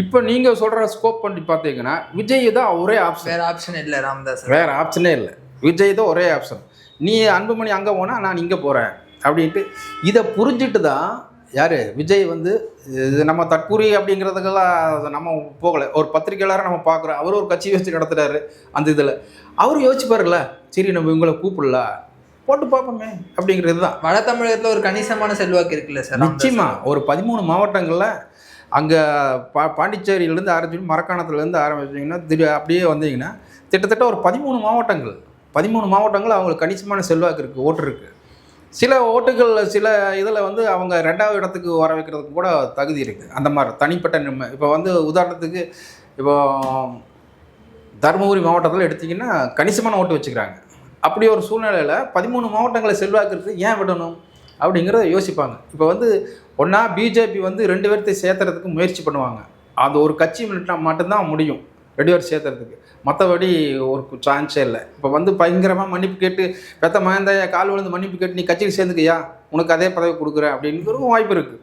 இப்போ நீங்கள் சொல்கிற ஸ்கோப் பண்ணி பார்த்தீங்கன்னா விஜய் தான் ஒரே ஆப்ஷன் வேற ஆப்ஷன் இல்ல ராமதாஸ். வேற ஆப்ஷனே இல்லை. விஜய் தான் ஒரே ஆப்ஷன் நீ அன்புமணி அங்கே போனால் நான் இங்கே போகிறேன் அப்படின்ட்டு. இதை புரிஞ்சுட்டு தான் யார்? விஜய் வந்து இது நம்ம தற்கூரி அப்படிங்கிறதுக்கெல்லாம் நம்ம போகலை. ஒரு பத்திரிக்கையாளராக நம்ம பார்க்குறோம் அவர் ஒரு கட்சி வச்சு நடத்துகிறாரு அந்த இதில். அவர் யோசிப்பார்ல சரி நம்ம இவங்களை கூப்பிடல. போட்டு பார்ப்போமே அப்படிங்கிறது தான். வட தமிழகத்துல ஒரு கணிசமான செல்வாக்கு இருக்குல்ல சார் ராமதாஸ்? நிச்சயமா. ஒரு பதிமூணு மாவட்டங்களில் அங்கே பா பாண்டிச்சேரியிலேருந்து ஆரம்பிச்சு மரக்காணத்துலேருந்து ஆரம்பிச்சிங்கன்னா திரு அப்படியே வந்தீங்கன்னா கிட்டத்தட்ட ஒரு பதிமூணு மாவட்டங்கள். பதிமூணு மாவட்டங்கள் அவங்களுக்கு கணிசமான செல்வாக்கு இருக்குது ஓட்டு இருக்குது சில ஓட்டுகள் சில இதில் வந்து அவங்க ரெண்டாவது இடத்துக்கு வர வைக்கிறதுக்கு கூட தகுதி இருக்குது அந்த மாதிரி தனிப்பட்ட நிலைமை இப்போ வந்து உதாரணத்துக்கு இப்போ தருமபுரி மாவட்டத்தில் எடுத்திங்கன்னா கணிசமான ஓட்டு வச்சுக்கிறாங்க. அப்படி ஒரு சூழ்நிலையில் பதிமூணு மாவட்டங்களை செல்வாக்கு இருக்குது ஏன் விடணும்? அப்படிங்கிறத யோசிப்பாங்க. இப்போ வந்து ஒன்றா பிஜேபி வந்து ரெண்டு பேர்த்தை சேர்த்துறதுக்கு முயற்சி பண்ணுவாங்க. அது ஒரு கட்சி மட்டும் மட்டும்தான் முடியும். ரெண்டு பேர் சேர்த்துறதுக்கு. மற்றபடி ஒரு சான்ஸே இல்லை. இப்போ வந்து பயங்கரமாக மன்னிப்பு கேட்டு பெத்த மகந்தாயா கால் விழுந்து மன்னிப்பு கேட்டு நீ கட்சியில் சேர்ந்துக்கியா? உனக்கு அதே பதவி கொடுக்குறேன். அப்படிங்கிறதும் வாய்ப்பு இருக்குது